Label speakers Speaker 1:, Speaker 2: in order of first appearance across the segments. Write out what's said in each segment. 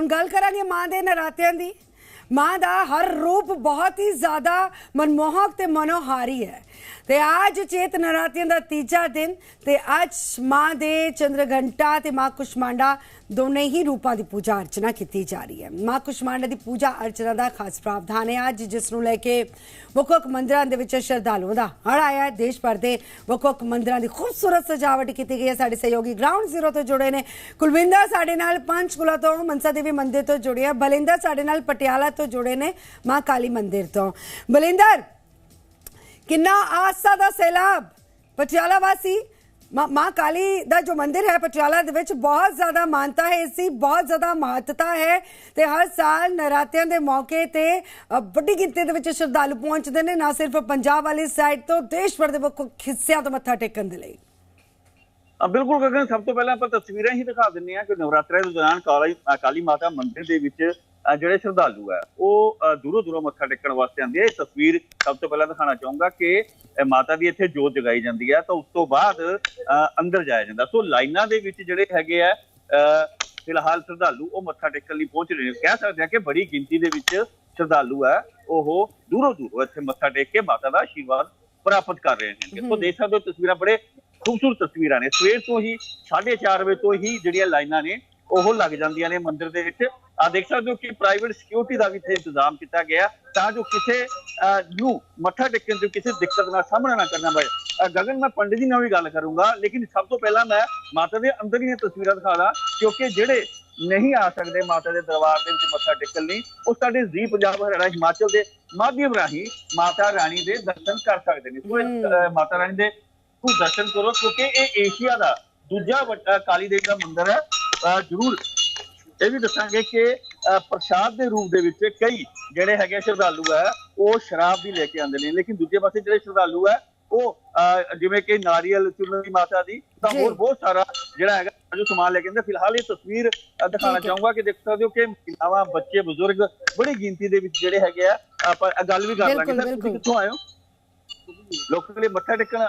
Speaker 1: ਹੁਣ ਗੱਲ ਕਰਾਂਗੇ ਮਾਂ ਦੇ ਨਰਾਤਿਆਂ ਦੀ। ਮਾਂ ਦਾ ਹਰ ਰੂਪ ਬਹੁਤ ਹੀ ਜ਼ਿਆਦਾ ਮਨਮੋਹਕ ਤੇ ਮਨੋਹਾਰੀ ਹੈ। ਤੇ ਅੱਜ ਚੇਤ ਨਰਾਤਿਆਂ ਦਾ ਤੀਜਾ ਦਿਨ ਤੇ ਅੱਜ ਮਾਂ ਦੇ ਚੰਦਰ ਘੰਟਾ ਤੇ ਮਾਂ ਕੁਸ਼ਮਾਂਡਾ ਦੋਨੇ ਹੀ ਰੂਪਾਂ ਦੀ ਪੂਜਾ ਅਰਚਨਾ ਕੀਤੀ ਜਾ ਰਹੀ ਹੈ। ਮਾਂ ਕੁਸ਼ਮਾਂਡਾ ਦੀ ਪੂਜਾ ਅਰਚਨਾ ਦਾ ਖਾਸ ਪ੍ਰਾਵਧਾਨ ਹੈ। ਅੱਜ ਜਿਸ ਨੂੰ ਲੈ ਕੇ ਵੱਖ ਵੱਖ ਮੰਦਿਰਾਂ ਦੇ ਵਿੱਚ ਸ਼ਰਧਾਲੂਆਂ ਦਾ ਹੜ ਆਇਆ ਹੈ। ਦੇਸ਼ ਭਰ ਦੇ ਵੱਖ ਵੱਖ ਮੰਦਿਰਾਂ ਦੀ ਖੂਬਸੂਰਤ ਸਜਾਵਟ ਕੀਤੀ ਗਈ ਹੈ। ਸਾਡੇ ਸਹਿਯੋਗੀ ਗਰਾਊਂਡ ਜ਼ੀਰੋ ਤੋਂ ਜੁੜੇ ਨੇ। ਕੁਲਵਿੰਦਰ ਸਾਡੇ ਨਾਲ ਪੰਚਕੁਲਾ ਤੋਂ, ਮਨਸਾ ਦੇਵੀ ਮੰਦਿਰ ਤੋਂ ਜੁੜੇ ਆ। ਬਲਿੰਦਰ ਸਾਡੇ ਨਾਲ ਪਟਿਆਲਾ ਤੋਂ ਜੁੜੇ ਨੇ ਮਾਂ ਕਾਲੀ ਮੰਦਿਰ ਤੋਂ। ਬਲਿੰਦਰ, ਕਿੰਨਾ ਆਸਾ ਦਾ ਸੈਲਾਬ। ਪਟਿਆਲਾ ਵਾਸੀ ਮਾਂ ਕਾਲੀ ਦਾ ਜੋ ਮੰਦਿਰ ਹੈ, ਪਟਿਆਲਾ ਦੇ ਵਿੱਚ ਬਹੁਤ ਜ਼ਿਆਦਾ ਮਾਨਤਾ ਹੈ, ਇਸ ਦੀ ਬਹੁਤ ਜ਼ਿਆਦਾ ਮਹੱਤਤਾ ਹੈ ਤੇ ਹਰ ਸਾਲ ਨਰਾਤਿਆਂ ਦੇ ਮੌਕੇ ਤੇ ਵੱਡੀ ਗਿਣਤੀ ਦੇ ਵਿੱਚ ਸ਼ਰਧਾਲੂ ਪਹੁੰਚਦੇ ਨੇ, ਨਾ ਸਿਰਫ ਪੰਜਾਬ ਵਾਲੀ ਸਾਈਡ ਤੋਂ, ਦੇਸ਼ ਭਰ ਦੇ ਵੱਖ ਹਿੱਸਿਆਂ ਤੋਂ ਮੱਥਾ ਟੇਕਣ ਦੇ ਲਈ।
Speaker 2: ਬਿਲਕੁਲ ਗਗਨ, ਸਭ ਤੋਂ ਪਹਿਲਾਂ ਆਪਾਂ ਤਸਵੀਰਾਂ ਹੀ ਦਿਖਾ ਦਿੰਨੇ ਆ ਕਿ ਨਵਰਾਤਰੇ ਦੇ ਦੌਰਾਨ ਕਾਲੀ ਕਾਲੀ ਮਾਤਾ ਮੰਦਿਰ ਦੇ ਵਿੱਚ ਜਿਹੜੇ ਸ਼ਰਧਾਲੂ ਹੈ ਉਹ ਦੂਰੋਂ ਦੂਰੋਂ ਮੱਥਾ ਟੇਕਣ ਵਾਸਤੇ ਆਉਂਦੇ ਆ। ਇਹ ਤਸਵੀਰ ਸਭ ਤੋਂ ਪਹਿਲਾਂ ਦਿਖਾਉਣਾ ਚਾਹੂੰਗਾ ਕਿ ਮਾਤਾ ਦੀ ਇੱਥੇ ਜੋਤ ਜਗਾਈ ਜਾਂਦੀ ਹੈ ਤਾਂ ਉਸ ਤੋਂ ਬਾਅਦ ਅੰਦਰ ਜਾਇਆ ਜਾਂਦਾ। ਸੋ ਲਾਈਨਾਂ ਦੇ ਵਿੱਚ ਜਿਹੜੇ ਹੈਗੇ ਆ ਫਿਲਹਾਲ ਸ਼ਰਧਾਲੂ ਉਹ ਮੱਥਾ ਟੇਕਣ ਲਈ ਪਹੁੰਚ ਰਹੇ ਨੇ। ਕਹਿ ਸਕਦੇ ਆ ਕਿ ਬੜੀ ਗਿਣਤੀ ਦੇ ਵਿੱਚ ਸ਼ਰਧਾਲੂ ਹੈ ਉਹ ਦੂਰੋਂ ਦੂਰੋਂ ਇੱਥੇ ਮੱਥਾ ਟੇਕ ਕੇ ਮਾਤਾ ਦਾ ਆਸ਼ੀਰਵਾਦ ਪ੍ਰਾਪਤ ਕਰ ਰਹੇ ਨੇ। ਦੇਖੋ ਦੇਖ ਸਕਦੇ ਹੋ ਤਸਵੀਰਾਂ ਬੜੇ ਖੂਬਸੂਰਤ ਤਸਵੀਰਾਂ ਨੇ। ਸਵੇਰ ਤੋਂ ਹੀ 4:30 ਵਜੇ ਤੋਂ ਹੀ ਜਿਹੜੀਆਂ ਲਾਈਨਾਂ ਨੇ ਉਹ ਲੱਗ ਜਾਂਦੀਆਂ ਨੇ ਮੰਦਿਰ ਦੇ ਵਿੱਚ। ਆ ਦੇਖ ਸਕਦੇ ਹੋ ਕਿ ਪ੍ਰਾਈਵੇਟ ਸਿਕਿਉਰਿਟੀ ਦਾ ਵੀ ਇੱਥੇ ਇੰਤਜ਼ਾਮ ਕੀਤਾ ਗਿਆ। ਤਾਂ ਜੋ ਕਿਸੇ ਨੂੰ ਮੱਥਾ ਟੇਕਣ ਤੋਂ ਕਿਸੇ ਦਿੱਕਤ ਦਾ ਸਾਹਮਣਾ ਨਾ ਕਰਨਾ ਅਹ, ਗਗਨ ਮੈਂ ਪੰਡਿਤ ਜੀ ਨਾਲ ਵੀ ਗੱਲ ਕਰੂੰਗਾ ਲੇਕਿਨ ਸਭ ਤੋਂ ਪਹਿਲਾਂ ਮੈਂ ਮਾਤਾ ਦੇ ਅੰਦਰ ਦੀਆਂ ਤਸਵੀਰਾਂ ਦਿਖਾਦਾ ਕਿਉਂਕਿ ਜਿਹੜੇ ਨਹੀਂ ਆ ਸਕਦੇ ਮਾਤਾ ਦੇ ਦਰਬਾਰ ਦੇ ਵਿੱਚ ਮੱਥਾ ਟੇਕਣ ਲਈ ਉਹ ਸਾਡੇ ਜੀ ਪੰਜਾਬ ਹਰਿਆਣਾ ਹਿਮਾਚਲ ਦੇ ਮਾਧਿਅਮ ਰਾਹੀਂ ਮਾਤਾ ਰਾਣੀ ਦੇ ਦਰਸ਼ਨ ਕਰ ਸਕਦੇ ਨੇ। ਸੋ ਮਾਤਾ ਰਾਣੀ ਦੇ ਨੂੰ ਦਰਸ਼ਨ ਕਰੋ ਕਿਉਂਕਿ ਇਹ ਏਸ਼ੀਆ ਦਾ ਦੂਜਾ ਵੱਡਾ ਕਾਲੀ ਦੇਵੀ ਦਾ ਮੰਦਿਰ ਹੈ। ਜ਼ਰੂਰ। ਇਹ ਵੀ ਦੱਸਾਂਗੇ ਕਿ ਪ੍ਰਸ਼ਾਦ ਦੇ ਰੂਪ ਦੇ ਵਿੱਚ ਕਈ ਜਿਹੜੇ ਹੈਗੇ ਸ਼ਰਧਾਲੂ ਹੈ ਉਹ ਸ਼ਰਾਬ ਵੀ ਲੈ ਕੇ ਆਉਂਦੇ ਨੇ। ਲੇਕਿਨ ਦੂਜੇ ਪਾਸੇ ਜਿਹੜੇ ਸ਼ਰਧਾਲੂ ਹੈ ਉਹ ਜਿਵੇਂ ਕਿ ਨਾਰੀਅਲ ਚੁਨਰੀ ਮਾਤਾ ਦੀ ਤਾਂ। ਹੋਰ ਬਹੁਤ ਸਾਰਾ ਜਿਹੜਾ ਹੈਗਾ ਜੋ ਸਮਾਨ ਲੈ ਕੇ ਆਉਂਦੇ ਫਿਲਹਾਲ ਇਹ ਤਸਵੀਰ
Speaker 1: ਹੈ।
Speaker 2: ਚਾਹੂੰਗਾ ਕਿ ਦੇਖ ਸਕਦੇ ਹੋ ਕਿ ਮਹਿਲਾਵਾਂ ਬੱਚੇ ਬਜ਼ੁਰਗ ਬੜੀ ਗਿਣਤੀ ਦੇ ਵਿੱਚ ਜਿਹੜੇ ਹੈਗੇ ਆ ਆਪਾਂ ਇਹ ਗੱਲ ਵੀ ਕਰ ਲਾਂਗੇ। ਤੁਸੀਂ। ਕਿੱਥੋਂ ਆਏ ਹੋ? ਲੋਕਾਂ ਲਈ ਮੱਥਾ ਟੇਕਣ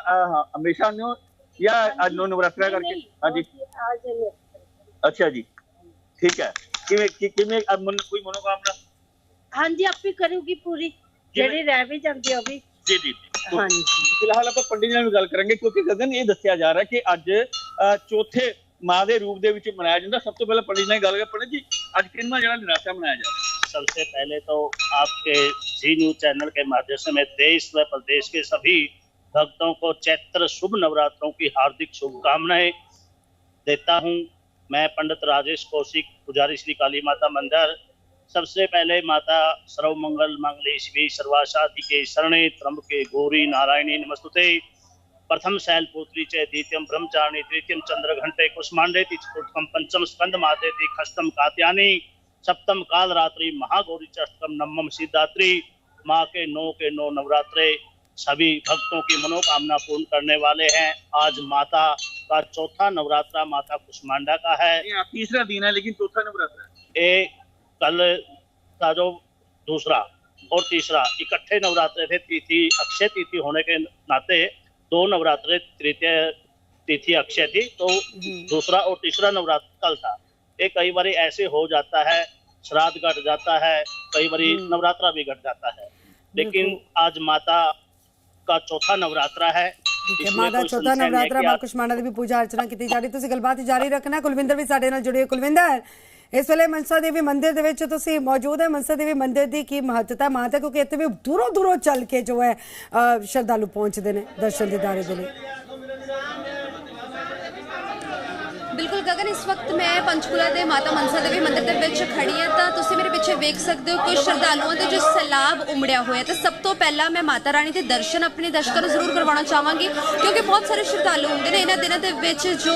Speaker 2: ਹਮੇਸ਼ਾ ਹੋ ਜਾਂ ਅੱਜ ਨੂੰ ਨਵਰਾਤਰਾ ਕਰਕੇ? ਹਾਂਜੀ। ਅੱਛਾ ਜੀ ਠੀਕ ਹੈ ਕਿਵੇਂ ਕਿ- ਕਿਵੇਂ ਅਹ, ਮਨ- ਕੋਈ ਮਨੋਕਾਮਨਾ
Speaker 3: ਹਾਂਜੀ ਆਪੇ ਕਰੂਗੀ ਪੂਰੀ ਜਿਹੜੀ ਰਹਿ ਵੀ ਜਾਂਦੀ ਆ ਉਹ ਵੀ
Speaker 2: ਜੀ ਜੀ ਜੀ।
Speaker 3: ਹਾਂਜੀ
Speaker 2: ਫਿਲਹਾਲ ਆਪਾਂ ਪੰਡਿਤ ਜੀ ਨਾਲ ਵੀ ਗੱਲ ਕਰਾਂਗੇ ਕਿਉਂਕਿ ਗਗਨ ਇਹ ਦੱਸਿਆ ਜਾ ਰਿਹਾ ਕਿ ਅੱਜ ਅਹ, ਚੌਥੇ ਮਾਂ ਦੇ ਰੂਪ ਦੇ ਵਿੱਚ ਮਨਾਇਆ ਜਾਂਦਾ ਸਭ ਤੋਂ ਪਹਿਲਾਂ ਪੰਡਿਤ ਜੀ ਨਾਲ ਗੱਲ ਕਰ ਪੰਡਿਤ ਜੀ ਅੱਜ ਕਿੰਨਾ ਜਿਹੜਾ ਨਿਰਾਸ਼ਾ ਮਨਾਇਆ ਜਾ ਰਿਹਾ
Speaker 4: सबसे पहले तो आपके जी न्यूज चैनल के माध्यम से मैं देश व प्रदेश के सभी भक्तों को चैत्र शुभ नवरात्रों की हार्दिक शुभकामनाएं देता हूं मैं पंडित राजेश कौशिक, पुजारी श्री काली माता मंदिर। सबसे पहले माता सर्वमंगल मंगले शिवी सर्वाशाधि के शरणे त्र्यंबके गौरी नारायणी नमस्तुते। प्रथम शैलपुत्री च द्वितीयं ब्रह्मचारिणी, तृतीयं चंद्रघंटे कुष्मांडेति चतुर्थम पंचम स्कंद मातेति खस्तम कात्यानी सप्तम काल रात्रि महागौरी चष्टम नवम सिद्धात्री। माँ के नौ के नौ नवरात्रे सभी भक्तों की मनोकामना पूर्ण करने वाले हैं। आज माता का चौथा नवरात्रा माता कुष्मांडा का है।
Speaker 2: तीसरा दिन है लेकिन चौथा नवरात्रा
Speaker 4: ए कल का जो दूसरा और तीसरा इकट्ठे नवरात्र थे तिथि अक्षय तिथि होने के नाते दो नवरात्र तृतीय तिथि अक्षय थी तो दूसरा और तीसरा नवरात्र कल था। ये कई बार ऐसे हो जाता है श्राद्ध घट जाता है कई बार
Speaker 1: हम्म।
Speaker 4: नवरात्रा भी घट जाता है। लेकिन आज माता का चौथा नवरात्रा है
Speaker 1: ਠੀਕ
Speaker 4: ਮਾਦਾ
Speaker 1: ਚੌਥਾ ਨਵਰਾਤਰਾ ਮਾ ਮਾਨਾ ਦੀ ਵੀ ਪੂਜਾ ਅਰਚਨਾ ਕੀਤੀ ਜਾ ਰਹੀ ਤੁਸੀਂ ਗੱਲਬਾਤ ਜਾਰੀ ਰੱਖਣਾ ਕੁਲਵਿੰਦਰ ਵੀ ਸਾਡੇ ਨਾਲ ਜੁੜੇ ਹੋ ਕੁਲਵਿੰਦਰ ਇਸ ਵੇਲੇ ਮਨਸਾ ਦੇਵੀ ਮੰਦਿਰ ਦੇ ਵਿੱਚ ਤੁਸੀਂ ਮੌਜੂਦ ਹੈ। ਮਨਸਾ ਦੇਵੀ ਮੰਦਿਰ ਦੀ ਕੀ ਮਹੱਤਤਾ ਮਾਤਾ ਕਿਉਂਕਿ ਇੱਥੇ ਵੀ ਦੂਰੋਂ ਦੂਰੋਂ ਚੱਲ ਕੇ ਜੋ ਹੈ ਸ਼ਰਧਾਲੂ ਪਹੁੰਚਦੇ ਨੇ ਦਰਸ਼ਨ ਦੇ ਦਾਰੇ ਦੇ ਲਈ।
Speaker 5: ਗਗਨ ਇਸ ਵਕਤ ਮੈਂ ਪੰਚਕੂਲਾ ਦੇ ਮਾਤਾ ਮਨਸਾ ਦੇਵੀ ਮੰਦਿਰ ਦੇ ਵਿੱਚ ਖੜੀ ਹਾਂ ਤਾਂ ਤੁਸੀਂ ਮੇਰੇ ਪਿੱਛੇ ਵੇਖ ਸਕਦੇ ਹੋ ਕਿ ਸ਼ਰਧਾਲੂਆਂ ਦੇ ਜੋ ਸੈਲਾਬ ਉਮੜਿਆ ਹੋਇਆ ਤੇ ਸਭ ਤੋਂ ਪਹਿਲਾਂ ਮੈਂ ਮਾਤਾ ਰਾਣੀ ਦੇ ਦਰਸ਼ਨ ਆਪਣੇ ਦਰਸ਼ਕਾਂ ਨੂੰ ਜ਼ਰੂਰ ਕਰਵਾਉਣਾ ਚਾਹਾਂਗੀ ਕਿਉਂਕਿ ਬਹੁਤ ਸਾਰੇ ਸ਼ਰਧਾਲੂ ਹੁੰਦੇ ਨੇ ਇਹਨਾਂ ਦਿਨਾਂ ਦੇ ਵਿੱਚ ਜੋ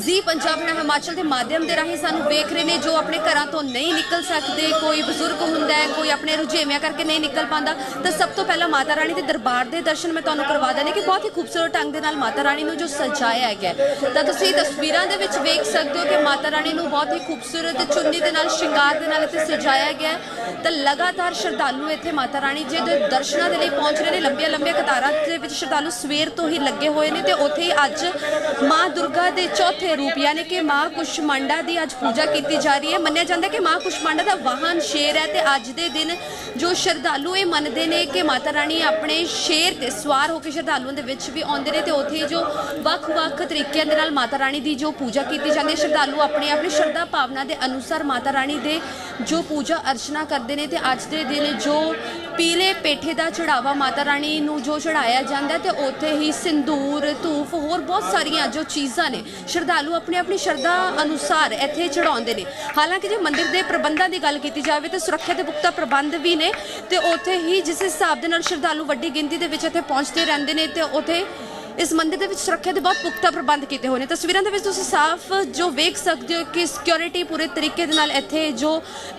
Speaker 5: ਜ਼ੀ ਪੰਜਾਬ ਜਾਂ ਹਿਮਾਚਲ ਦੇ ਮਾਧਿਅਮ ਦੇ ਰਾਹੀਂ ਸਾਨੂੰ ਵੇਖ ਰਹੇ ਨੇ ਜੋ ਆਪਣੇ ਘਰਾਂ ਤੋਂ ਨਹੀਂ ਨਿਕਲ ਸਕਦੇ ਕੋਈ ਬਜ਼ੁਰਗ ਹੁੰਦਾ ਹੈ ਕੋਈ ਆਪਣੇ ਰੁਝੇਵਿਆਂ ਕਰਕੇ ਨਹੀਂ ਨਿਕਲ ਪਾਉਂਦਾ। ਤਾਂ ਸਭ ਤੋਂ ਪਹਿਲਾਂ ਮਾਤਾ ਰਾਣੀ ਦੇ ਦਰਬਾਰ ਦੇ ਦਰਸ਼ਨ ਮੈਂ ਤੁਹਾਨੂੰ ਕਰਵਾ ਦੇਣੇ ਕਿ ਬਹੁਤ ਹੀ ਖੂਬਸੂਰਤ ਢੰਗ ਦੇ ਨਾਲ ਮਾਤਾ ਰਾਣੀ ਨੂੰ ਜੋ ਸਜਾਇਆ ਗਿਆ। ਤਾਂ ਤੁਸੀਂ ਤਸਵੀਰਾਂ ਦੇ ਵਿੱਚ ਵੇਖ ਸਕਦੇ ਹੋ ਕਿ ਮਾਤਾ ਰਾਣੀ ਨੂੰ ਬਹੁਤ ਹੀ ਖੂਬਸੂਰਤ ਚੁੰਨੀ ਦੇ ਨਾਲ, ਸ਼ਿੰਗਾਰ ਦੇ ਨਾਲ ਇੱਥੇ ਸਜਾਇਆ ਗਿਆ ਤਾਂ ਲਗਾਤਾਰ ਸ਼ਰਧਾਲੂ ਇੱਥੇ ਮਾਤਾ ਰਾਣੀ ਜੀ ਦੇ ਦਰਸ਼ਨਾਂ ਦੇ ਲਈ ਪਹੁੰਚ ਰਹੇ ਨੇ। ਲੰਬੀਆਂ ਲੰਬੀਆਂ ਕਤਾਰਾਂ ਦੇ ਵਿੱਚ ਸ਼ਰਧਾਲੂ ਸਵੇਰ ਤੋਂ ਹੀ ਲੱਗੇ ਹੋਏ ਨੇ ਤੇ ਉੱਥੇ ਹੀ ਅੱਜ ਮਾਂ ਦੁਰਗਾ ਦੇ ਚੌਥੇ ਰੂਪ, ਯਾਨੀ ਕਿ ਮਾਂ ਕੁਸ਼ਮਾਂਡਾ ਦੀ ਅੱਜ ਪੂਜਾ ਕੀਤੀ ਜਾ ਰਹੀ ਹੈ। ਮੰਨਿਆ ਜਾਂਦਾ ਕਿ ਮਾਂ ਕੁਸ਼ਮਾਂਡਾ ਦਾ ਵਾਹਨ ਸ਼ੇਰ ਹੈ ਤੇ ਅੱਜ ਦੇ ਦਿਨ ਜੋ ਸ਼ਰਧਾਲੂ ਇਹ ਮੰਨਦੇ ਨੇ ਕਿ ਮਾਤਾ ਰਾਣੀ ਆਪਣੇ ਸ਼ੇਰ ਤੇ ਸਵਾਰ ਹੋ ਕੇ ਸ਼ਰਧਾਲੂਆਂ ਦੇ ਵਿੱਚ ਵੀ ਆਉਂਦੇ ਨੇ ਤੇ ਉੱਥੇ ਹੀ ਜੋ ਵੱਖ-ਵੱਖ ਤਰੀਕਿਆਂ ਦੇ ਨਾਲ ਮਾਤਾ ਰਾਣੀ ਦੀ ਜੋ ਪੂਜਾ ਕੀਤੀ ਜਾਂਦੀ ਹੈ ਸ਼ਰਧਾਲੂ ਆਪਣੇ ਆਪਣੀ ਸ਼ਰਧਾ ਭਾਵਨਾ ਦੇ ਅਨੁਸਾਰ ਮਾਤਾ ਰਾਣੀ ਦੇ ਜੋ ਪੂਜਾ ਅਰਚਨਾ ਕਰਦੇ ਨੇ ਤੇ ਅੱਜ ਦੇ ਦਿਨ ਜੋ ਪੀਲੇ ਪੇਠੇ ਦਾ ਚੜਾਵਾ ਮਾਤਾ ਰਾਣੀ ਨੂੰ ਜੋ ਚੜਾਇਆ ਜਾਂਦਾ ਹੈ ਤੇ ਉੱਥੇ ਹੀ ਸਿੰਦੂਰ, ਧੂਫ, ਹੋਰ ਬਹੁਤ ਸਾਰੀਆਂ ਜੋ ਚੀਜ਼ਾਂ ਨੇ, ਸ਼ਰਧਾਲੂ ਆਪਣੀ ਆਪਣੀ ਸ਼ਰਧਾ ਅਨੁਸਾਰ ਇੱਥੇ ਚੜਾਉਂਦੇ ਨੇ। ਹਾਲਾਂਕਿ ਜੇ ਮੰਦਿਰ ਦੇ ਪ੍ਰਬੰਧਾਂ ਦੀ ਗੱਲ ਕੀਤੀ ਜਾਵੇ ਤਾਂ ਸੁਰੱਖਿਆ ਦੇ ਪੁਖਤਾ ਪ੍ਰਬੰਧ ਵੀ ਨੇ ਤੇ ਉੱਥੇ ਹੀ ਜਿਸ ਹਿਸਾਬ ਦੇ ਨਾਲ ਸ਼ਰਧਾਲੂ ਵੱਡੀ ਗਿਣਤੀ ਦੇ ਵਿੱਚ ਇੱਥੇ ਪਹੁੰਚਦੇ ਰਹਿੰਦੇ ਨੇ ਤੇ ਉੱਥੇ ਇਸ ਮੰਦਿਰ ਦੇ ਵਿੱਚ ਸੁਰੱਖਿਆ ਦੇ ਬਹੁਤ ਪੁਖਤਾ ਪ੍ਰਬੰਧ ਕੀਤੇ ਹੋਏ ਨੇ। ਤਸਵੀਰਾਂ ਦੇ ਵਿੱਚ ਤੁਸੀਂ ਸਾਫ਼ ਜੋ ਵੇਖ ਸਕਦੇ ਹੋ ਕਿ ਸਿਕਿਉਰਿਟੀ ਪੂਰੇ ਤਰੀਕੇ ਦੇ ਨਾਲ ਇੱਥੇ ਜੋ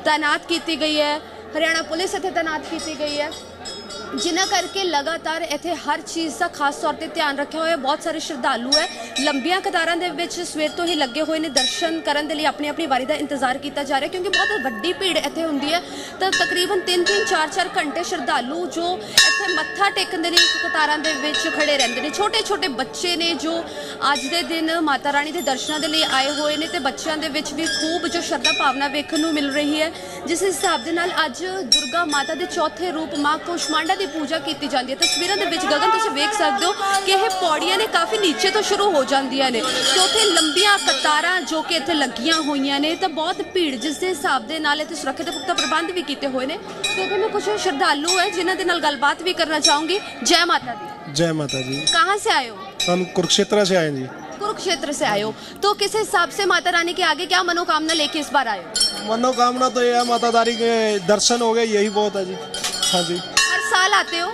Speaker 5: ਤਾਇਨਾਤ ਕੀਤੀ ਗਈ ਹੈ। ਹਰਿਆਣਾ ਪੁਲਿਸ ਇੱਥੇ ਤਾਇਨਾਤ ਕੀਤੀ ਗਈ ਹੈ। ਜਿਨ੍ਹਾਂ ਕਰਕੇ ਲਗਾਤਾਰ ਇੱਥੇ ਹਰ ਚੀਜ਼ ਦਾ ਖਾਸ ਤੌਰ ਤੇ ਧਿਆਨ ਰੱਖਿਆ ਹੋਇਆ, ਬਹੁਤ ਸਾਰੇ ਸ਼ਰਧਾਲੂ ਹੈ। ਲੰਬੀਆਂ ਕਤਾਰਾਂ ਦੇ ਵਿੱਚ ਸਵੇਰ ਤੋਂ ਹੀ ਲੱਗੇ ਹੋਏ ਨੇ, ਦਰਸ਼ਨ ਕਰਨ ਦੇ ਲਈ ਆਪਣੀ ਆਪਣੀ ਵਾਰੀ ਦਾ ਇੰਤਜ਼ਾਰ ਕੀਤਾ ਜਾ ਰਿਹਾ ਕਿਉਂਕਿ ਬਹੁਤ ਵੱਡੀ ਭੀੜ ਇੱਥੇ ਹੁੰਦੀ ਹੈ। ਤਾਂ ਤਕਰੀਬਨ 3-3 4-4 ਘੰਟੇ ਸ਼ਰਧਾਲੂ ਜੋ ਇੱਥੇ ਮੱਥਾ ਟੇਕਣ ਦੇ ਲਈ ਕਤਾਰਾਂ ਦੇ ਵਿੱਚ ਖੜੇ ਰਹਿੰਦੇ ਨੇ। ਛੋਟੇ-ਛੋਟੇ ਬੱਚੇ ਨੇ ਜੋ ਅੱਜ ਦੇ ਦਿਨ ਮਾਤਾ ਰਾਣੀ ਦੇ ਦਰਸ਼ਨਾਂ ਦੇ ਲਈ ਆਏ ਹੋਏ ਨੇ ਤੇ ਬੱਚਿਆਂ ਦੇ ਵਿੱਚ ਵੀ ਖੂਬ ਜੋ ਸ਼ਰਧਾ ਭਾਵਨਾ ਵੇਖਣ ਨੂੰ ਮਿਲ ਰਹੀ ਹੈ। ਜਿਸ ਹਿਸਾਬ ਦੇ ਨਾਲ ਅੱਜ ਦੁਰਗਾ ਮਾਤਾ ਦੇ ਚੌਥੇ ਰੂਪ ਮਾਂ ਕੋਸ਼ਮਾਂਡਾ ਦੀ ਪੂਜਾ ਕੀਤੀ ਜਾਂਦੀ ਹੈ ਤਸਵੀਰਾਂ ਦੇ ਵਿੱਚ ਗਗਨ ਤੁਸੀਂ ਵੇਖ ਸਕਦੇ ਹੋ ਕਿ ਇਹ ਪੌੜੀਆਂ ਨੇ ਕਾਫੀ ਨੀਚੇ ਤੋਂ ਸ਼ੁਰੂ ਹੋ ਜਾਂਦੀਆਂ ਨੇ ਤੇ ਉੱਥੇ ਲੰਬੀਆਂ ਕਤਾਰਾਂ ਜੋ ਕਿ ਇੱਥੇ ਲੱਗੀਆਂ ਹੋਈਆਂ ਨੇ ਤਾਂ ਬਹੁਤ ਭੀੜ ਜਿਸ ਦੇ ਹਿਸਾਬ ਦੇ ਨਾਲ ਇੱਥੇ ਸੁਰੱਖਿਆ ਦੇ ਪੁਖਤਾ ਪ੍ਰਬੰਧ ਵੀ ਕੀਤੇ ਹੋਏ ਨੇ ਤੇ ਉੱਥੇ ਮੈਂ ਕੁਝ ਸ਼ਰਧਾਲੂ ਹੈ ਜਿਨ੍ਹਾਂ ਦੇ ਨਾਲ ਗੱਲਬਾਤ ਵੀ ਕਰਨਾ ਚਾਹੂੰਗੀ ਜੈ ਮਾਤਾ ਦੀ
Speaker 6: जय माता जी
Speaker 5: कहाँ से आए हो
Speaker 6: हम कुरुक्षेत्र से आए हैं जी
Speaker 5: कुरुक्षेत्र से आए हो तो किस हिसाब से माता रानी के आगे क्या मनोकामना लेके इस बार आए हो
Speaker 6: मनोकामना तो ये है मातादारी के दर्शन हो गए यही बहुत है जी हाँ जी
Speaker 5: हर साल आते हो?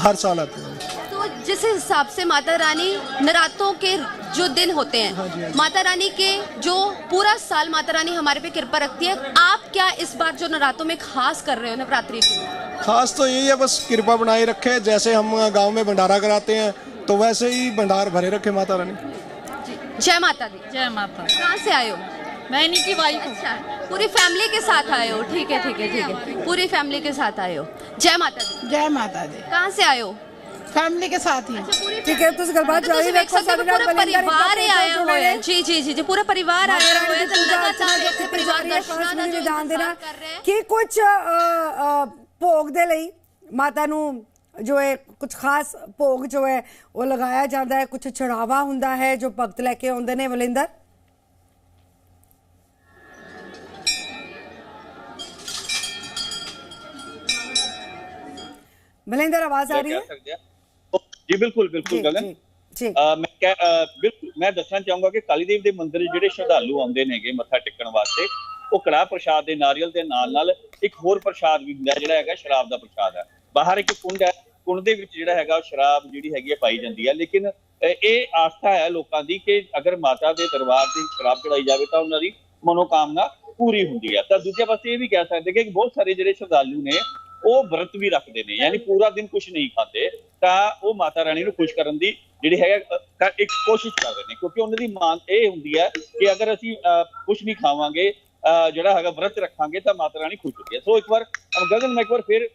Speaker 6: हर साल आते हैं।
Speaker 5: तो जिस हिसाब से माता रानी नरातों के जो दिन होते
Speaker 6: हैं हाँ जी,
Speaker 5: हाँ
Speaker 6: जी।
Speaker 5: माता रानी के जो पूरा साल माता रानी हमारे पे कृपा रखती है आप क्या इस बार जो नरातों में खास कर रहे हो नवरात्रि के?
Speaker 6: खास तो यही है बस कृपा बनाए रखे। जैसे हम गाँव में भंडारा कराते हैं तो वैसे ही भंडार भरे रखे माता रानी।
Speaker 5: जय माता दी।
Speaker 7: जय माता
Speaker 5: कहाँ से आए हो?
Speaker 7: मैं इन्हीं की वाइफ हूँ
Speaker 5: अच्छा पूरी फैमिली के साथ आए हो ठीक है ठीक है ठीक है पूरी फैमिली के साथ आए हो जय माता दी
Speaker 7: जय माता दी
Speaker 5: कहाँ से आए हो
Speaker 7: फैमिली के साथ ही
Speaker 1: ਠੀਕ ਹੈ ਤੁਸੀਂ ਗੱਲਬਾਤ
Speaker 5: तो
Speaker 1: ਜਾਰੀ
Speaker 5: ਤੁਸੀਂ ਵੇਖ
Speaker 1: ਰੱਖੋ
Speaker 5: ਸਕਦੇ ਹੋ
Speaker 1: ਸਾਡੇ ਨਾਲ
Speaker 5: ਪੂਰਾ
Speaker 1: ਬਲਿੰਦਰ
Speaker 5: ਪਰਿਵਾਰ ਹੀ ਆਇਆ
Speaker 1: ਜੁੜੇ
Speaker 5: ਹੋਇਆ ਹੈ
Speaker 1: ਨੇ।
Speaker 5: ਜੀ ਜੀ ਜੀ ਜੀ ਪੂਰਾ ਪਰਿਵਾਰ ਆਇਆ
Speaker 1: ਮਾਤਾ
Speaker 5: ਹੋਇਆ ਹੈ
Speaker 1: ਰਾਣੀ
Speaker 5: ਤੇ
Speaker 1: ਦੀ ਪੂਜਾ
Speaker 5: ਲਗਾਤਾਰ
Speaker 1: ਅਰਚਨਾ
Speaker 5: ਇੱਥੇ
Speaker 1: ਕੀਤੀ
Speaker 5: ਪਰਿਵਾਰ
Speaker 1: ਜਾ ਰਹੀ ਹੈ,
Speaker 5: ਦਰਸ਼ਨਾਂ ਦਾ
Speaker 1: ਪਾਸ
Speaker 5: ਜੋ
Speaker 1: ਨਿਦਾਨ ਦੇਣਾ
Speaker 5: ਇੰਤਜ਼ਾਰ ਕਰ ਰਿਹਾ ਹੈ
Speaker 1: ਕਿ ਕੁਝ ਭੋਗ ਦੇ ਲਈ ਮਾਤਾ ਨੂੰ ਜੋ ਹੈ ਕੁਝ ਖਾਸ ਭੋਗ ਜੋ ਹੈ ਉਹ ਲਗਾਇਆ ਜਾਂਦਾ ਹੈ ਕੁਝ ਚੜਾਵਾ ਹੁੰਦਾ ਹੈ ਜੋ ਭਗਤ ਲੈ ਕੇ ਆਉਂਦੇ ਨੇ ਬਲਿੰਦਰ ਬਲਿੰਦਰ ਆਵਾਜ਼ ਆ ਰਹੀ ਹੈ?
Speaker 2: ਜੀ ਬਿਲਕੁਲ ਬਿਲਕੁਲ ਗਗਨ
Speaker 1: ਜੀ
Speaker 2: ਮੈਂ ਬਿਲਕੁਲ ਮੈਂ ਦੱਸਣਾ ਚਾਹੂੰਗਾ ਕਿ ਕਾਲੀ ਦੇਵ ਦੇ ਮੰਦਿਰ ਜਿਹੜੇ ਸ਼ਰਧਾਲੂ ਆਉਂਦੇ ਨੇਗੇ ਮੱਥਾ ਟੇਕਣ ਵਾਸਤੇ ਉਹ ਕੜਾਹ ਪ੍ਰਸ਼ਾਦ ਦੇ ਨਾਰੀਅਲ ਦੇ ਨਾਲ ਨਾਲ ਇੱਕ ਹੋਰ ਪ੍ਰਸ਼ਾਦ ਵੀ ਹੁੰਦਾ ਜਿਹੜਾ ਹੈਗਾ ਸ਼ਰਾਬ ਦਾ ਪ੍ਰਸ਼ਾਦ ਹੈ। ਬਾਹਰ ਇੱਕ ਕੁੰਡ ਹੈ ਕੁੰਡ ਦੇ ਵਿੱਚ ਜਿਹੜਾ ਹੈਗਾ ਉਹ ਸ਼ਰਾਬ ਜਿਹੜੀ ਹੈਗੀ ਹੈ ਪਾਈ ਜਾਂਦੀ ਹੈ ਲੇਕਿਨ ਇਹ ਆਸਥਾ ਹੈ ਲੋਕਾਂ ਦੀ ਕਿ ਅਗਰ ਮਾਤਾ ਦੇ ਦਰਬਾਰ ਦੀ ਸ਼ਰਾਬ ਚੜਾਈ ਜਾਵੇ ਤਾਂ ਉਹਨਾਂ ਦੀ ਮਨੋਕਾਮਨਾ ਪੂਰੀ ਹੁੰਦੀ ਹੈ। ਤਾਂ ਦੂਜੇ ਪਾਸੇ ਇਹ ਵੀ ਕਹਿ ਸਕਦੇ ਕਿ ਬਹੁਤ ਸਾਰੇ ਜਿਹੜੇ ਸ਼ਰਧਾਲੂ ਨੇ ਉਹ ਵਰਤ ਵੀ ਰੱਖਦੇ ਨੇ ਯਾਨੀ ਪੂਰਾ ਦਿਨ ਕੁਝ ਨਹੀਂ ਖਾਂਦੇ ਤਾਂ ਉਹ ਮਾਤਾ ਰਾਣੀ ਨੂੰ ਖੁਸ਼ ਕਰਨ ਦੀ ਜਿਹੜੀ ਹੈਗਾ ਇੱਕ ਕੋਸ਼ਿਸ਼ ਕਰਦੇ ਨੇ ਕਿਉਂਕਿ ਉਹਨਾਂ ਦੀ ਮਾਨ ਇਹ ਹੁੰਦੀ ਹੈ ਕਿ ਅਗਰ ਅਸੀਂ ਕੁਝ ਨਹੀਂ ਖਾਵਾਂਗੇ ਜਿਹੜਾ ਹੈਗਾ ਵਰਤ ਰੱਖਾਂਗੇ ਤਾਂ ਮਾਤਾ ਰਾਣੀ ਖੁਸ਼ ਹੁੰਦੀ ਹੈ। ਸੋ ਇੱਕ ਵਾਰ ਗਗਨ ਮੈਂ ਇੱਕ ਵਾਰ ਫਿਰ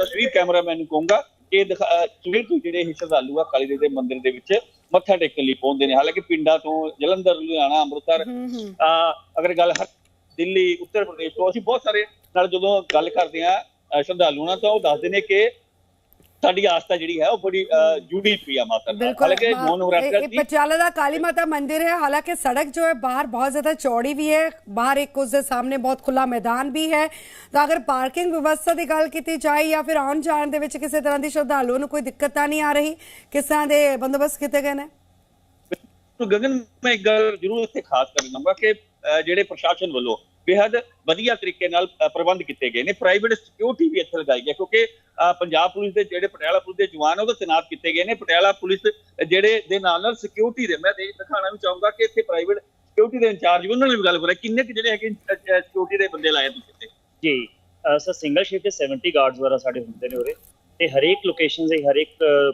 Speaker 2: ਤਸਵੀਰ ਕੈਮਰਾਮੈਨ ਨੂੰ ਕਹੂੰਗਾ ਕਿ ਸਵੇਰ ਤੋਂ ਜਿਹੜੇ ਇਹ ਸ਼ਰਧਾਲੂ ਆ ਕਾਲੀ ਦੇਵ ਦੇ ਮੰਦਿਰ ਦੇ ਵਿੱਚ ਮੱਥਾ ਟੇਕਣ ਲਈ ਪਹੁੰਚਦੇ ਨੇ। ਹਾਲਾਂਕਿ ਪਿੰਡਾਂ ਤੋਂ ਜਲੰਧਰ ਲੁਧਿਆਣਾ ਅੰਮ੍ਰਿਤਸਰ ਅਗਰ ਗੱਲ ਦਿੱਲੀ ਉੱਤਰ ਪ੍ਰਦੇਸ਼ ਤੋਂ ਅਸੀਂ ਬਹੁਤ ਸਾਰੇ ਨਾਲ ਜਦੋਂ ਗੱਲ ਕਰਦੇ ਆ ਸ਼ਰਧਾਲੂ ਨਾਲ ਤਾਂ ਉਹ ਦੱਸਦੇ ਨੇ ਕਿ ਸਾਡੀ ਆਸਥਾ ਜਿਹੜੀ ਹੈ ਉਹ ਬੜੀ ਅ, ਜੁੜੀ ਪਈ ਆ ਮਾਤਾ ਨਾਲ
Speaker 1: बिल्कुल
Speaker 2: ਹਾਲਾਂਕਿ
Speaker 1: मा-
Speaker 2: ਨੌ ਨਵਰਾਤਰ
Speaker 1: ये- ये
Speaker 2: ਦੀ
Speaker 1: पटियाला का काली माता मंदिर है हालांकि सड़क जो है बाहर बहुत ज्यादा चौड़ी भी है बाहर एक उसके सामने बहुत खुला मैदान भी है तो अगर पार्किंग व्यवस्था की गल की जाए या फिर आउन जान ਦੇ ਵਿੱਚ ਕਿਸੇ ਤਰ੍ਹਾਂ ਦੀ ਸ਼ਰਧਾਲੂਆਂ ਨੂੰ ਕੋਈ ਦਿੱਕਤ ਤਾਂ ਨਹੀਂ ਆ ਰਹੀ ਕਿਸ ਤਰ੍ਹਾਂ ਦੇ ਬੰਦੋਬਸਤ ਕੀਤੇ ਗਏ ਨੇ
Speaker 2: ਤੋ ਗਗਨ ਮੈਂ ਇੱਕ ਗੱਲ ਜ਼ਰੂਰ ਇੱਥੇ ਖਾਸ ਕਰ ਲਵਾਂਗਾ ਕਿ ਅ, ਜਿਹੜੇ ਪ੍ਰਸ਼ਾਸਨ ਵੱਲੋਂ ਬੇहद ਵਧੀਆ ਤਰੀਕੇ ਨਾਲ ਪ੍ਰਬੰਧ ਕੀਤੇ ਗਏ ਨੇ। ਪ੍ਰਾਈਵੇਟ ਸਿਕਿਉਰਿਟੀ ਵੀ ਇੱਥੇ ਲਗਾਈ ਗਈ ਹੈ ਕਿਉਂਕਿ ਪੰਜਾਬ ਪੁਲਿਸ ਦੇ ਜਿਹੜੇ ਪਟਿਆਲਾ ਪੁਲਿਸ ਦੇ ਜਵਾਨ ਉਹ ਤਾਂ ਤੈਨਾਤ ਕੀਤੇ ਗਏ ਨੇ। ਪਟਿਆਲਾ ਪੁਲਿਸ ਜਿਹੜੇ ਦੇ ਨਾਲ ਨਾਲ ਸਿਕਿਉਰਿਟੀ ਦੇ ਮੈਂ ਦੇਖ ਦਿਖਾਣਾ ਵੀ ਚਾਹੂੰਗਾ ਕਿ ਇੱਥੇ ਪ੍ਰਾਈਵੇਟ ਸਿਕਿਉਰਿਟੀ ਦੇ ਇੰਚਾਰਜ ਉਹਨਾਂ ਨੇ ਵੀ ਗੱਲ ਕਰਾਈ ਕਿੰਨੇ ਕੁ ਜਿਹੜੇ ਹੈਗੇ ਸਿਕਿਉਰਿਟੀ ਦੇ ਬੰਦੇ ਲਾਏ ਤੁਸੀਂ ਇੱਥੇ?
Speaker 8: ਜੀ ਸਰ ਸਿੰਗਲ ਸ਼ਿਫਟ 70 ਗਾਰਡਸ ਵਗੈਰਾ ਸਾਡੇ ਹੁੰਦੇ ਨੇ ਉਰੇ। ਤੇ ਹਰੇਕ ਲੋਕੇਸ਼ਨ ਦੇ ਹਰੇਕ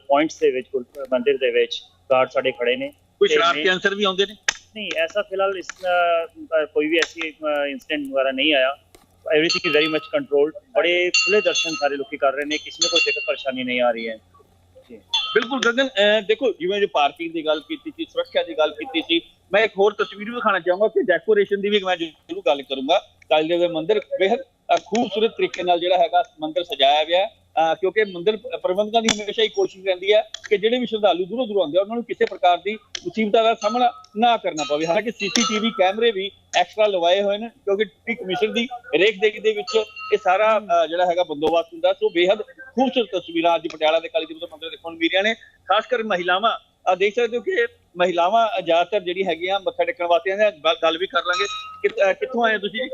Speaker 8: ਪੁਆਇੰਟਸ ਦੇ ਵਿੱਚ ਮੰਦਿਰ ਦੇ ਵਿੱਚ ਗਾਰਡ ਸਾਡੇ ਖੜੇ ਨੇ।
Speaker 2: ਕੋਈ
Speaker 8: ਤੇ
Speaker 2: ਸ਼ਰਾਰਤੀ ਅਨਸਰ ਵੀ ਆਉਂਦੇ ਨੇ?
Speaker 8: नहीं, ऐसा फिलहाल इस कोई भी ऐसी इंसिडेंट वगैरह नहीं आया। Everything is very much controlled बड़े खुले दर्शन सारे लोग कर रहे हैं किसी में कोई दिक्कत, परेशानी नहीं आ रही है।
Speaker 2: ਬਿਲਕੁਲ ਗਗਨ ਦੇਖੋ ਜਿਵੇਂ ਜੋ ਪਾਰਕਿੰਗ ਦੀ ਗੱਲ ਕੀਤੀ ਸੀ ਸੁਰੱਖਿਆ ਦੀ ਗੱਲ ਕੀਤੀ ਸੀ ਮੈਂ ਇੱਕ ਹੋਰ ਤਸਵੀਰ ਵੀ ਦਿਖਾਣਾ ਚਾਹਾਂਗਾ ਕਿ ਡੈਕੋਰੇਸ਼ਨ ਦੀ ਵੀ ਮੈਂ ਜ਼ਰੂਰ ਗੱਲ ਕਰੂੰਗਾ ਕਾਲਜੇ ਦੇ ਮੰਦਿਰ ਬੇहद ਖੂਬਸੂਰਤ ਤਰੀਕੇ ਨਾਲ ਜਿਹੜਾ ਹੈਗਾ ਮੰਦਿਰ ਸਜਾਇਆ ਹੋਇਆ ਹੈ ਕਿਉਂਕਿ ਮੰਦਿਰ ਪ੍ਰਬੰਧਕਾਂ ਦੀ ਹਮੇਸ਼ਾ ਹੀ ਕੋਸ਼ਿਸ਼ ਰਹਿੰਦੀ ਹੈ ਕਿ ਜਿਹੜੇ ਵੀ ਸ਼ਰਧਾਲੂ ਦੂਰੋਂ ਦੂਰੋਂ ਆਉਂਦੇ ਆ, ਉਹਨਾਂ ਨੂੰ ਕਿਸੇ ਪ੍ਰਕਾਰ ਦੀ ਮੁਸੀਬਤਾਂ ਦਾ ਸਾਹਮਣਾ ਨਾ ਕਰਨਾ ਪਵੇ। ਹਾਲਾਂਕਿ ਸੀਸੀਟੀਵੀ ਕੈਮਰੇ ਵੀ ਐਕਸਟਰਾ ਲਵਾਏ ਹੋਏ ਨੇ, ਕਿਉਂਕਿ ਡਿਪਟੀ ਕਮਿਸ਼ਨਰ ਦੀ ਰੇਖ ਦੇਖ ਦੇ ਵਿੱਚ ਇਹ ਸਾਰਾ ਜਿਹੜਾ ਹੈਗਾ ਬੰਦੋਬਸਤ ਹੁੰਦਾ। ਸੋ ਬੇहद ਖੂਬਸੂਰਤ ਤਸਵੀਰਾਂ ਅੱਜ ਪਟਿਆਲਾ ਦੇ ਕਾਲੀ ਦੇਵ ਦਾ ਮੰਦਿਰ ਦੇਖਣ ਨੂੰ ਮਿਲ ਰਹੀਆਂ ਨੇ। ਖਾਸ ਕਰ ਮਹਿਲਾਵਾਂ ਆ ਦੇਖ ਸਕਦੇ ਹੋ ਕਿ ਮਹਿਲਾਵਾਂ ਜ਼ਿਆਦਾਤਰ ਜਿਹੜੀ ਹੈਗੀਆਂ ਮੱਥਾ ਟੇਕਣ ਵਾਸਤੇ ਆਉਂਦੀਆਂ ਗੱਲ- ਵੀ ਕਰ ਲਾਂਗੇ ਕਿੱਥੋਂ ਆਏ ਹੋ ਤੁਸੀਂ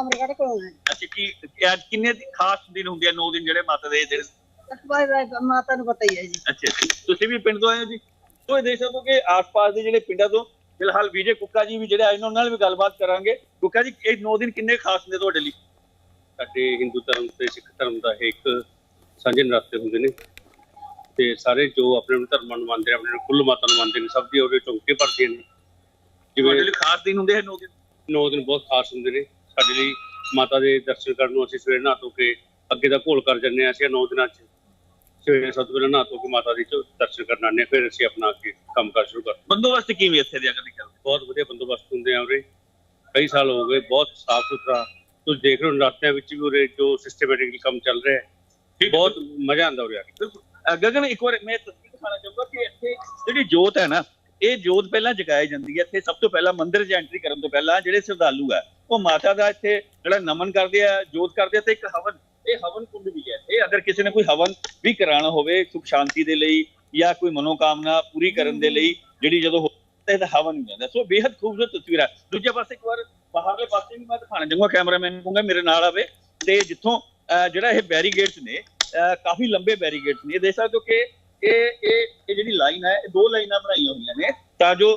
Speaker 3: ਅਮਰਗੜ ਕੋਲ
Speaker 2: ਅੱਛਾ ਕੀ ਕਿ ਅੱਜ ਕਿੰਨੇ ਦਿ- ਖਾਸ ਦਿਨ ਹੁੰਦੇ ਆ 9 ਦਿਨ ਜਿਹੜੇ ਮਾਤਾ ਦੇ
Speaker 3: ਬਾਈ ਬਾਈ ਮਾਤਾ ਨੂੰ ਪਤਾ ਹੀ ਹੈ ਜੀ।
Speaker 2: ਅੱਛਾ। ਤੁਸੀਂ ਵੀ ਪਿੰਡ ਤੋਂ ਆਏ ਹੋ ਜੀ? ਸੋ ਇਹ ਦੇਖ ਸਕਦੇ ਹੋ ਕਿ ਆਸ-ਪਾਸ ਦੇ ਜਿਹੜੇ ਪਿੰਡਾਂ ਤੋਂ ਫਿਲਹਾਲ ਵਿਜੇ ਕੁੱਕਾ ਜੀ ਵੀ ਜਿਹੜੇ ਆਏ ਨੇ ਉਹਨਾਂ ਨਾਲ ਵੀ ਗੱਲਬਾਤ ਕਰਾਂਗੇ। ਕੁੱਕਾ ਜੀ ਇਹ 9 ਦਿਨ ਕਿੰਨੇ ਖਾਸ ਨੇ ਤੁਹਾਡੇ ਲਈ?
Speaker 9: ਸਾਡੇ ਹਿੰਦੂ ਧਰਮ ਤੇ ਸਿੱਖ ਧਰਮ ਦਾ ਇੱਕ ਸਾਂਝੇ ਨਰਾਤੇ ਹੁੰਦੇ ਨੇ। ਤੇ ਸਾਰੇ ਜੋ ਆਪਣੇ ਆਪਣੇ ਧਰਮਾਂ ਨੂੰ ਮੰਨਦੇ ਨੇ ਆਪਣੇ ਕੁੱਲ ਮਾਤਾ ਨੂੰ ਮੰਨਦੇ ਨੇ ਸਭ ਦੀ ਉਹਦੇ ਚੌਂਕੇ ਭਰਦੇ ਨੇ।
Speaker 2: ਤੁਹਾਡੇ
Speaker 9: ਜਿਵੇਂ
Speaker 2: ਲਈ ਖਾਸ ਦਿਨ ਹੁੰਦੇ ਆ 9 ਦਿਨ?
Speaker 9: ਨੌ ਦਿਨ ਬਹੁਤ ਖਾਸ ਹੁੰਦੇ ਨੇ। ਸਾਡੇ ਲਈ ਮਾਤਾ ਦੇ ਦਰਸ਼ਨ ਕਰਨ ਨੂੰ ਅਸੀਂ ਸਵੇਰੇ ਨਹਾ ਧੋ ਕੇ ਅੱਗੇ ਦਾ ਘੋਲ ਕਰ ਜੰਨੇ ਆ ਅਸੀਂ ਨੌ ਦਿਨਾਂ 'ਚ ਸਵੇਰੇ ਸੱਤ ਵੇਲੇ ਨਹਾ ਧੋ ਕੇ ਮਾਤਾ ਦੇ ਚ ਦਰਸ਼ਨ ਕਰਨ ਹਾਂ ਫਿਰ ਅਸੀਂ ਆਪਣਾ ਅੱਗੇ ਕੰਮ ਕਾਰ ਸ਼ੁਰੂ ਕਰਦੇ ਹਾਂ।
Speaker 2: ਬੰਦੋਬਸਤ ਕਿਵੇਂ ਇੱਥੇ ਦੇ ਅਗਰ ਨਿਕਲ
Speaker 9: ਬਹੁਤ ਵਧੀਆ ਬੰਦੋਬਸਤ ਹੁੰਦੇ ਆ ਉਰੇ। ਕਈ ਸਾਲ ਹੋ ਗਏ ਬਹੁਤ ਸਾਫ਼ ਸੁਥਰਾ। ਤੁਸੀਂ ਦੇਖ ਰਹੇ ਹੋ ਨਰਾਤਿਆਂ ਵਿੱਚ ਵੀ ਉਰੇ ਜੋ ਸਿਸਟਮੈਟਿਕ ਕੰਮ ਚੱਲ ਰਿਹਾ ਹੈ। ਬਹੁਤ ਮਜ਼ਾ ਆਉਂਦਾ ਉਰੇ ਆ ਕੇ।
Speaker 2: ਗਗਨ ਇੱਕ ਵਾਰ ਮੈਂ ਤਸਵੀਰ ਦਿਖਾਣਾ ਚਾਹੂੰਗਾ ਕਿ ਇੱਥੇ ਜਿਹੜੀ ਜੋਤ ਹੈ ਨਾ ਇਹ ਜੋਤ ਪਹਿਲਾਂ ਜਗਾਈ ਜਾਂਦੀ ਹੈ ਇੱਥੇ ਸਭ ਤੋਂ ਪਹਿਲਾਂ ਮੰਦਿਰ 'ਚ ਐਂਟਰੀ ਕਰਨ ਤੋਂ ਪਹਿਲਾਂ ਜਿਹੜੇ ਸ਼ਰਧਾਲੂ ਹੈ ਉਹ ਮਾਤਾ ਦਾ ਇੱਥੇ ਜਿਹੜਾ ਨਮਨ ਕਰਦੇ ਆ ਜੋਤ ਕਰਦੇ ਆ ਤੇ ਇੱਕ ਹਵਨ ਇਹ ਹਵਨ ਕੁੰਡ ਵੀ ਹੈ। ਇਹ ਅਗਰ ਕਿਸੇ ਨੇ ਕੋਈ ਹਵਨ ਵੀ ਕਰਾਉਣਾ ਹੋਵੇ ਸੁਖ ਸ਼ਾਂਤੀ ਦੇ ਲਈ ਜਾਂ ਕੋਈ ਮਨੋਕਾਮਨਾ ਪੂਰੀ ਕਰਨ ਦੇ ਲਈ ਜਿਹੜੀ ਜਦੋਂ ਹੋ- ਤੇ ਇਹਦਾ ਹਵਨ ਵੀ ਹੁੰਦਾ ਸੋ ਬੇहद ਖੂਬਸੂਰਤ ਤਸਵੀਰ ਹੈ। ਦੂਜੇ ਪਾਸੇ ਇੱਕ ਵਾਰ ਬਾਹਰਲੇ ਪਾਸੇ ਵੀ ਮੈਂ ਦਿਖਾਣਾ ਚਾਹੂੰਗਾ ਕੈਮਰਾਮੈਨ ਨੂੰ ਕਹੂੰਗਾ ਮੇਰੇ ਨਾਲ ਆਵੇ ਤੇ ਜਿੱਥੋਂ ਅਹ, ਜਿਹੜਾ ਇਹ ਬੈਰੀਗੇਟਸ ਨੇ ਕਾਫੀ ਲੰਬੇ ਬੈਰੀਗੇਟਸ ਨੇ ਦੇਖ ਸਕਦੇ ਹੋ ਕਿ ਇਹ ਇਹ ਇਹ ਜਿਹੜੀ ਲਾਈਨ ਹੈ ਇਹ ਦੋ ਲਾਈਨਾਂ ਬਣਾਈਆਂ ਹੋਈਆਂ ਨੇ। ਤਾਂ ਜੋ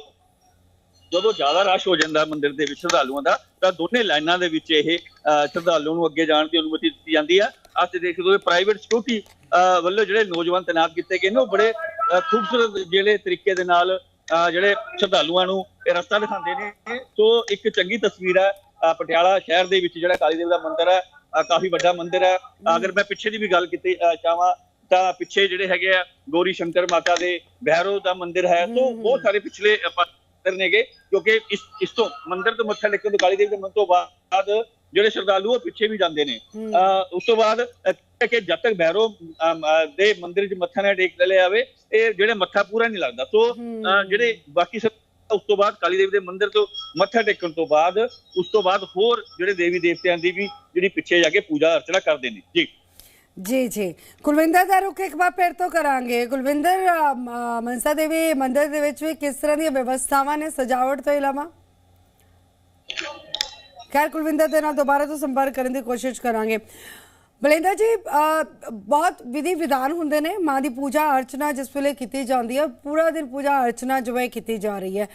Speaker 2: ਜਦੋਂ ਜ਼ਿਆਦਾ ਰਸ਼ ਹੋ ਜਾਂਦਾ ਮੰਦਿਰ ਦੇ ਵਿੱਚ ਸ਼ਰਧਾਲੂਆਂ ਦਾ ਤਾਂ ਦੋਨੇ ਲਾਈਨਾਂ ਦੇ ਵਿੱਚ ਇਹ ਅਹ, ਸ਼ਰਧਾਲੂਆਂ ਨੂੰ ਅੱਗੇ ਜਾਣ ਦੀ ਅਨੁਮਤੀ ਦਿੱਤੀ ਜਾਂਦੀ ਆ। ਆਹ ਦੇਖ ਸਕਦੇ ਹੋ ਪ੍ਰਾਈਵੇਟ ਸਿਕਿਉਰਿਟੀ ਵੱਲੋਂ ਜਿਹੜੇ ਨੌਜਵਾਨ ਤੈਨਾਤ ਕੀਤੇ ਗਏ ਨੇ ਉਹ ਬੜੇ ਖੂਬਸੂਰਤ ਜਿਹੜੇ ਤਰੀਕੇ ਦੇ ਨਾਲ ਅਹ, ਜਿਹੜੇ ਸ਼ਰਧਾਲੂਆਂ ਨੂੰ ਇਹ ਰਸਤਾ ਦਿਖਾਉਂਦੇ ਨੇ। ਸੋ ਇੱਕ ਚੰਗੀ ਤਸਵੀਰ ਹੈ ਪਟਿਆਲਾ ਸ਼ਹਿਰ ਦੇ ਵਿੱਚ ਜਿਹੜਾ ਕਾਲੀ ਦੇਵ ਦਾ ਮੰਦਿਰ ਹੈ ਕਾਫੀ ਵੱਡਾ ਮੰਦਿਰ ਹੈ। ਅਗਰ ਮੈਂ ਪਿੱਛੇ ਦੀ ਵੀ ਗੱਲ ਕੀਤੀ ਅਹ, ਚਾਹਾਂ ਤਾਂ ਪਿੱਛੇ ਜਿਹੜੇ ਹੈਗੇ ਆ ਗੌਰੀ ਸ਼ੰਕਰ ਮਾਤਾ ਦੇ ਭੈਰੋ ਦਾ ਮੰਦਿਰ ਹੈ ਸੋ ਬਹੁਤ ਸਾਰੇ ਪਿਛਲੇ ਮੰਦਿਰ ਨੇਗੇ ਕਿਉਂਕਿ ਇਸ ਇਸ ਤੋਂ ਮੰਦਿਰ ਤੋਂ ਮੱਥਾ ਟੇਕਣ ਤੋਂ ਕਾਲੀ ਦੇਵੀ ਦੇ ਮੰਦਿਰ ਤੋਂ ਬਾਅਦ ਜਿਹੜੇ ਸ਼ਰਧਾਲੂ ਉਹ ਪਿੱਛੇ ਵੀ ਜਾਂਦੇ ਨੇ। ਉਸ ਤੋਂ ਬਾਅਦ ਕਿ ਜਦ ਤੱਕ ਅ, ਦੇ ਮੰਦਿਰ 'ਚ ਮੱਥਾ ਨਾ ਟੇਕ ਲਿਆ ਜਾਵੇ ਇਹ ਜਿਹੜੇ ਮੱਥਾ ਪੂਰਾ ਨਹੀਂ ਲੱਗਦਾ। ਸੋ ਜਿਹੜੇ ਬਾਕੀ ਸਭ ਉਸ ਤੋਂ ਬਾਅਦ ਕਾਲੀ ਦੇਵੀ ਦੇ ਮੰਦਿਰ ਤੋਂ ਮੱਥਾ ਟੇਕਣ ਤੋਂ ਬਾਅਦ ਉਸ ਤੋਂ ਬਾਅਦ ਹੋਰ ਜਿਹੜੇ ਦੇਵੀ ਦੇਵਤਿਆਂ ਦੀ ਵੀ ਜਿਹੜੀ ਪਿੱਛੇ ਜਾ ਕੇ ਪੂਜਾ ਅਰਚਨਾ ਕਰਦੇ ਨੇ। ਜੀ।
Speaker 1: ਜੀ ਜੀ. ਕੁਲਵਿੰਦਰ ਦਾ ਰੁਕ ਇੱਕ ਵਾਰ ਫਿਰ ਤੋਂ ਕਰਾਂਗੇ। ਕੁਲਵਿੰਦਰ ਮਨਸਾ ਦੇਵੀ ਮੰਦਿਰ ਦੇ ਵਿੱਚ ਵੀ ਕਿਸ ਤਰ੍ਹਾਂ ਦੀਆਂ ਵਿਵਸਥਾਵਾਂ ਨੇ ਸਜਾਵਟ ਤੋਂ ਇਲਾਵਾ? ਖੈਰ ਕੁਲਵਿੰਦਰ ਦੇ ਨਾਲ ਦੁਬਾਰਾ ਤੋਂ ਸੰਪਰਕ ਕਰਨ ਦੀ ਕੋਸ਼ਿਸ਼ ਕਰਾਂਗੇ। ਬਲਿੰਦਰ ਜੀ ਅ, ਬਹੁਤ ਵਿਧੀ ਵਿਧਾਨ ਹੁੰਦੇ ਨੇ। ਮਾਂ ਦੀ ਪੂਜਾ ਅਰਚਨਾ ਜਿਸ ਵੇਲੇ ਕੀਤੀ ਜਾਂਦੀ ਹੈ ਪੂਰਾ ਦਿਨ ਪੂਜਾ ਅਰਚਨਾ ਜੋ ਹੈ ਕੀਤੀ ਜਾ ਰਹੀ ਹੈ।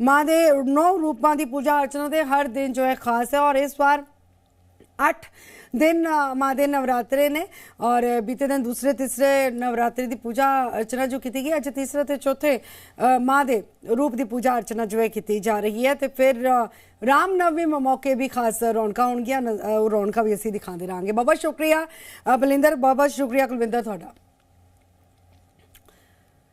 Speaker 1: ਮਾਂ ਦੇ ਨੌ ਰੂਪਾਂ ਦੀ ਪੂਜਾ ਅਰਚਨਾ ਦੇ ਹਰ ਦਿਨ ਜੋ ਹੈ ਖਾਸ ਹੈ। ਔਰ ਇਸ ਵਾਰ ਅੱਠ ਦਿਨ ਅ, ਮਾਂ ਦੇ ਨਵਰਾਤਰੇ ਨੇ ਔਰ ਬੀਤੇ ਦਿਨ ਦੂਸਰੇ ਤੀਸਰੇ ਨਵਰਾਤਰੀ ਦੀ ਪੂਜਾ ਅਰਚਨਾ ਜੋ ਕੀਤੀ ਗਈ ਅੱਜ ਤੀਸਰੇ ਤੇ ਚੌਥੇ ਮਾਂ ਦੇ ਰੂਪ ਦੀ ਪੂਜਾ ਅਰਚਨਾ ਜੋ ਹੈ ਕੀਤੀ ਜਾ ਰਹੀ ਹੈ ਤੇ ਫਿਰ ਰਾਮ ਨਵਮੀ ਮੌਕੇ ਵੀ ਖਾਸ ਰੌਣਕਾਂ ਹੋਣਗੀਆਂ ਉਹ ਰੌਣਕਾਂ ਵੀ ਅਸੀਂ ਦਿਖਾਉਂਦੇ ਰਹਾਂਗੇ ਬਹੁਤ ਬਹੁਤ ਸ਼ੁਕਰੀਆ ਬਲਿੰਦਰ ਬਹੁਤ ਬਹੁਤ ਸ਼ੁਕਰੀਆ ਕੁਲਵਿੰਦਰ ਤੁਹਾਡਾ